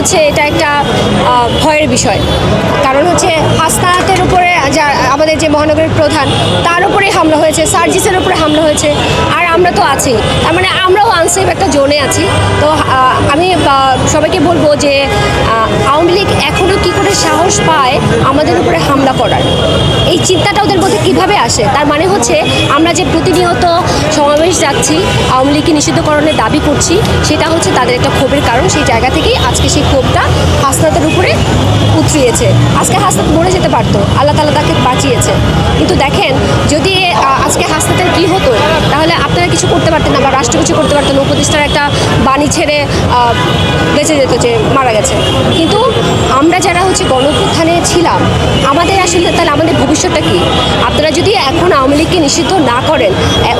হচ্ছে এটা একটা ভয়ের বিষয়। কারণ হচ্ছে হাসনাতের উপরে যা, আমাদের যে মহানগরের প্রধান, তার উপরে হামলা হয়েছে, সার্জিসের উপরে হামলা হয়েছে, আর আমরা তো আছি। তার মানে আমরাও আনসেফ একটা জোনে আছি। তো আমি সবাইকে বলব যে আওয়ামী লীগ এখনও কী করে সাহস পায় আমাদের উপরে হামলা করার? চিন্তাটা ওদের মধ্যে কীভাবে আসে? তার মানে হচ্ছে আমরা যে প্রতিনিয়ত সমাবেশ যাচ্ছি আওয়ামী লীগকে নিষিদ্ধকরণের দাবি করছি, সেটা হচ্ছে তাদের একটা ক্ষোভের কারণ। সেই জায়গা থেকেই আজকে সেই ক্ষোভটা হাসনাতের উপরে উতরিয়েছে। আজকে হাসনাত মরে যেতে পারতো, আল্লাহ তালা তাকে বাঁচিয়েছে। কিন্তু দেখেন, যদি আজকে হাসনাতের কী হতো? কিছু করতে পারতেন না বা রাষ্ট্র কিছু করতে পারতেন না, উপদেষ্টার একটা বাণী ছেড়ে বেঁচে যেত যে মারা গেছে। কিন্তু আমরা যারা হচ্ছে গণপ্রথানে ছিলাম, আমাদের আসলে তাহলে আমাদের ভবিষ্যৎটা কি? আপনারা যদি এখন আওয়ামী লীগকে নিষিদ্ধ না করেন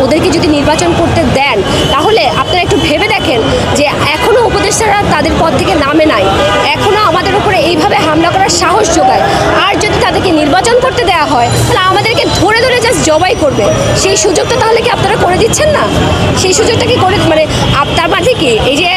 ওদেরকে যদি নির্বাচন করতে দেন, তাহলে আপনারা একটু ভেবে দেখেন যে এখনও উপদেষ্টারা তাদের পদ থেকে নামে নাই। এখনও আমাদের উপরে এইভাবে হামলা করার সাহস যোগায়। আর যদি তাদেরকে নির্বাচন করতে দেওয়া হয়, তাহলে আমাদেরকে ধরে ধরে জাস্ট জবাই করবে। সেই সুযোগটা তাহলে কি আপনারা করে দিচ্ছেন না? সেই সুযোগটা কি করে মানে আপ- তার মানে কি এই যে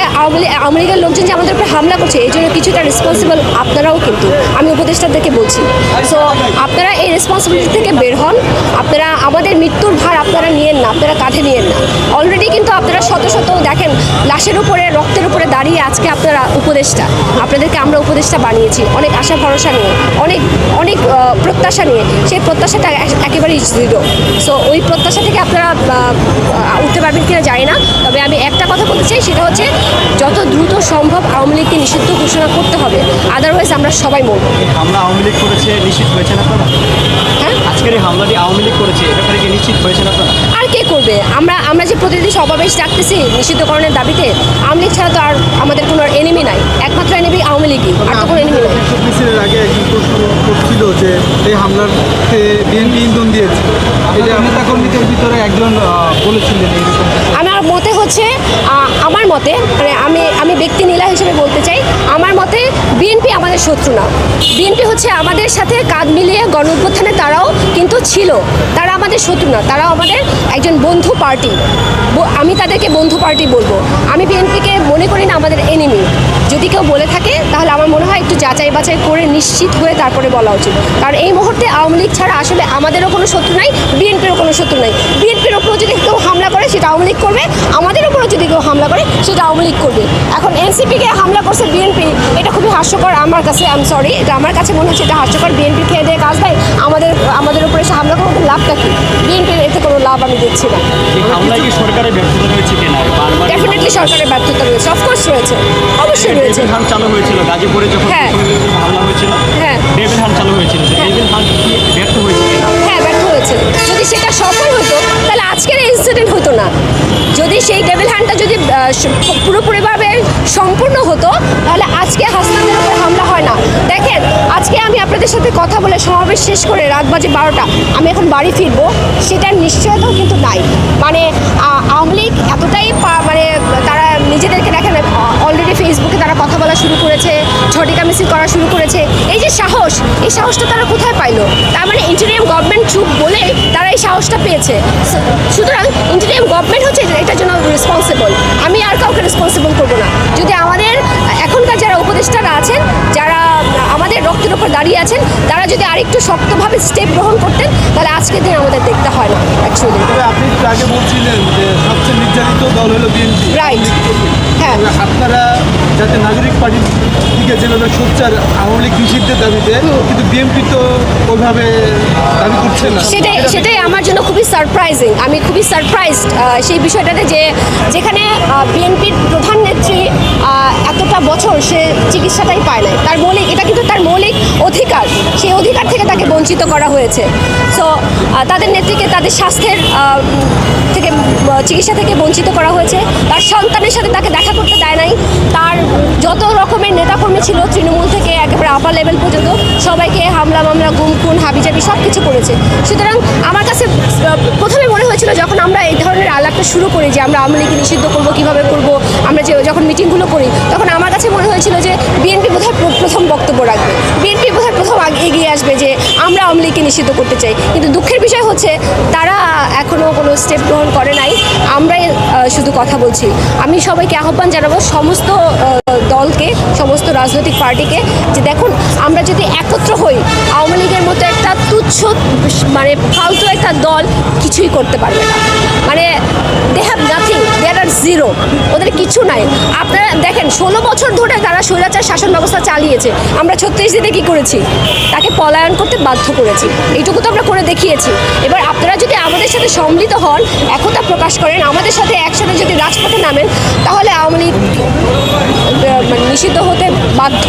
লীগের লোকজন যে আমাদের উপরে হামলা করছে এই জন্য কিছুটা রেসপন্সিবল আপনারাও কিন্তু, আমি উপদেষ্টাদেরকে বলছি। সো আপনারা এই রেসপন্সিবিলিটি থেকে বের হন, আপনারা আমাদের মৃত্যুর ভার আপনারা নিয়েন না, আপনারা কাঁধে নিয়েন না। অলরেডি কিন্তু আপনারা শত শত, দেখেন, লাশের উপরে, রক্তের উপরে দাঁড়িয়ে আজকে আপনারা উপদেষ্টা। আপনাদেরকে আমরা উপদেষ্টা বানিয়েছি। অনেক আশা, ভরসা নিয়ে, অনেক অনেক প্রত্যাশা নিয়ে, সেই প্রত্যাশাটা একেবারেই জিরো সো ওই প্রত্যাশা থেকে আপনারা উঠতে পারবেন কিনা জানি না। তবে আমি একটা কথা বলতে চাই সেটা হচ্ছে যত দ্রুত সম্ভব আওয়ামী লীগকে নিষিদ্ধ ঘোষণা করতে হবে। আদারওয়াইজ আমরা সবাই মরবো। হামলা আওয়ামী লীগ করেছে নিশ্চিত হয়েছেন আপনারা হ্যাঁ? আজকের এই হামলাটি আওয়ামী লীগ করেছে এ ব্যাপারে কি নিশ্চিত হয়েছেন আপনারা আর কে করবে? আমরা আমরা যে প্রতিদিন সমাবেশ ডাকতেছি নিষিদ্ধকরণের দাবিতে আওয়ামী লীগ ছাড়া তো আর আমাদের কোনো এনিমি নাই। একমাত্র এনিমি আওয়ামী লীগই আর তো কোনো এনিমি নাই। মিছিলের আগে একজন প্রশ্ন করছিল যে এই হামলাতে বিএনপি ইন্ধন দিয়েছে। এই যে নেতা কর্মীদের ভিতরে একজন বলেছিলেন এইরকম হচ্ছে আমার মতে মানে আমি আমি ব্যক্তি নীলা হিসেবে বলতে চাই, আমার মতে বিএনপি আমাদের শত্রু না। বিএনপি হচ্ছে আমাদের সাথে কাঁধ মিলিয়ে গণ অভ্যুত্থানে তারাও কিন্তু ছিল। তারা আমাদের শত্রু না, তারাও আমাদের একজন বন্ধু পার্টি। আমি তাদেরকে বন্ধু পার্টি বলব। আমি বিএনপিকে মনে করি না আমাদের এনিমি যদি কেউ বলে থাকে, তাহলে আমার মনে হয় একটু যাচাই বাছাই করে নিশ্চিত হয়ে তারপরে বলা উচিত। কারণ এই মুহূর্তে আওয়ামী লীগ ছাড়া আসলে আমাদেরও কোনো শত্রু নাই, বিএনপিরও কোনো শত্রু নাই। বিএনপির ওপরও যদি কেউ হামলা করে, সেটা আওয়ামী লীগ করবে। আমাদের উপরও যদি কেউ হামলা করে সেটা আওয়ামী লীগ করবে। এখন এনসিপিকে হামলা করছে বিএনপি এটা খুবই হাস্যকর আমার কাছে আই এম সরি এটা আমার কাছে মনে হচ্ছে এটা হাস্যকর। বিএনপি খেয়ে দেয় কাজ দেয় আমাদের আমাদের উপরে এসে হামলা করব লাভটা কি? বিএনপির এতে কোনো লাভ আমি দেখছি না। সরকারের ব্যর্থতা রয়েছে কিনা? ডেফিনেটলি সরকারের ব্যর্থতা রয়েছে অফকোর্স রয়েছে অবশ্যই রয়েছে। চালু হয়েছিল গাজীপুরে যখন হ্যাঁ। হামলা হয়েছিল হ্যাঁ। চালু হয়েছিল পুরোপুরিভাবে সম্পূর্ণ হতো, তাহলে আজকে হাসপাতালের উপর হামলা হয় না। দেখেন, আজকে আমি আপনাদের সাথে কথা বলে সমাবেশ শেষ করে রাত বাজে বারোটা, আমি এখন বাড়ি ফিরবো সেটার নিশ্চয়তাও কিন্তু নাই। মানে আওয়ামী লীগ এতটাই পা- মানে তারা নিজেদেরকে দেখেন অলরেডি ফেসবুকে তারা কথা বলা শুরু করেছে ঝটিকা মিছিল করা শুরু করেছে। এই যে সাহস এই সাহসটা তারা কোথায় পাইলো? তার মানে ইন্টারিয়াম গভর্নমেন্ট চুপ বলে তারা এই সাহসটা পেয়েছে। সুতরাং ইন্টারিয়াম গভর্নমেন্ট হচ্ছে এটার জন্য রেসপন্সিবল আমি আর কাউকে রেসপন্সিবল করব না। যদি আমাদের এখনকার যারা উপদেষ্টারা আছেন যারা আমাদের রক্তের উপর দাঁড়িয়ে আছেন তারা যদি আরেকটু শক্তভাবে স্টেপ গ্রহণ করতেন তাহলে আজকের দিন আমাদের দেখতে হয় না অ্যাকচুয়ালি আপনি আগে বলছিলেন যে সবচেয়ে নির্যাতিত দল হলো বিএনপি। রাইট হ্যাঁ। আপনারা যাতে নাগরিক পার্টির দিকে যেভাবে সোচ্চার আওয়ামী লীগ নিষিদ্ধের দাবিতে কিন্তু বিএনপি তো ওইভাবে দাবি করছে না। সেটাই সেটাই আমার জন্য খুবই সারপ্রাইজিং আমি খুবই সারপ্রাইজড সেই বিষয়টাতে যে যেখানে বিএনপির প্রধান নেত্রী এতটা বছর সে চিকিৎসাটাই পায় নাই। তার মৌলিক, এটা কিন্তু তার মৌলিক অধিকার। সেই অধিকার থেকে তাকে বঞ্চিত করা হয়েছে। সো তাদের নেত্রীকে, তাদের স্বাস্থ্যের থেকে চিকিৎসা থেকে বঞ্চিত করা হয়েছে। তার সন্তানের সাথে তাকে দেখা করতে দেয় নাই। নেতাকর্মী ছিল, তৃণমূল থেকে একেবারে আপার লেভেল পর্যন্ত সবাইকে হামলা, মামলা, গুম, খুন, হাবিজাবি সব কিছু করেছে। সুতরাং আমার কাছে প্রথমে মনে হয়েছিল যখন আমরা এই ধরনের আলাপটা শুরু করি যে আমরা আওয়ামী লীগকে নিষিদ্ধ করব, কীভাবে করব, আমরা যে যখন মিটিংগুলো করি, তখন আমার কাছে মনে হয়েছিল যে বিএনপি বোধহয় প্রথম বক্তব্য রাখবে। বিএনপি বোধহয় প্রথম এগিয়ে আসবে যে আমরা আওয়ামী লীগকে নিষিদ্ধ করতে চাই। কিন্তু দুঃখের বিষয় হচ্ছে, তারা এখনও কোনো স্টেপ গ্রহণ করে নাই। আমরাই শুধু কথা বলছি। আমি সবাইকে আহ্বান জানাব, সমস্ত দলকে রাজনৈতিক পার্টিকে যে দেখুন, আমরা যদি একত্র হই, আওয়ামী লীগের মতো একটা তুচ্ছ মানে ফালতু একটা দল কিছুই করতে পারবে না। মানে দে হ্যাভ কিছু নাই। আপনারা দেখেন, ষোলো বছর ধরে তারা স্বৈরাচার শাসন ব্যবস্থা চালিয়েছে। আমরা ছত্রিশ দিনে কী করেছি? তাকে পলায়ন করতে বাধ্য করেছি। এইটুকু তো আমরা করে দেখিয়েছি। এবার আপনারা যদি আমাদের সাথে সম্মিলিত হন একতা প্রকাশ করেন, আমাদের সাথে একসাথে যদি রাজপথে নামেন, তাহলে আওয়ামী লীগ মানে নিষিদ্ধ হতে বাধ্য।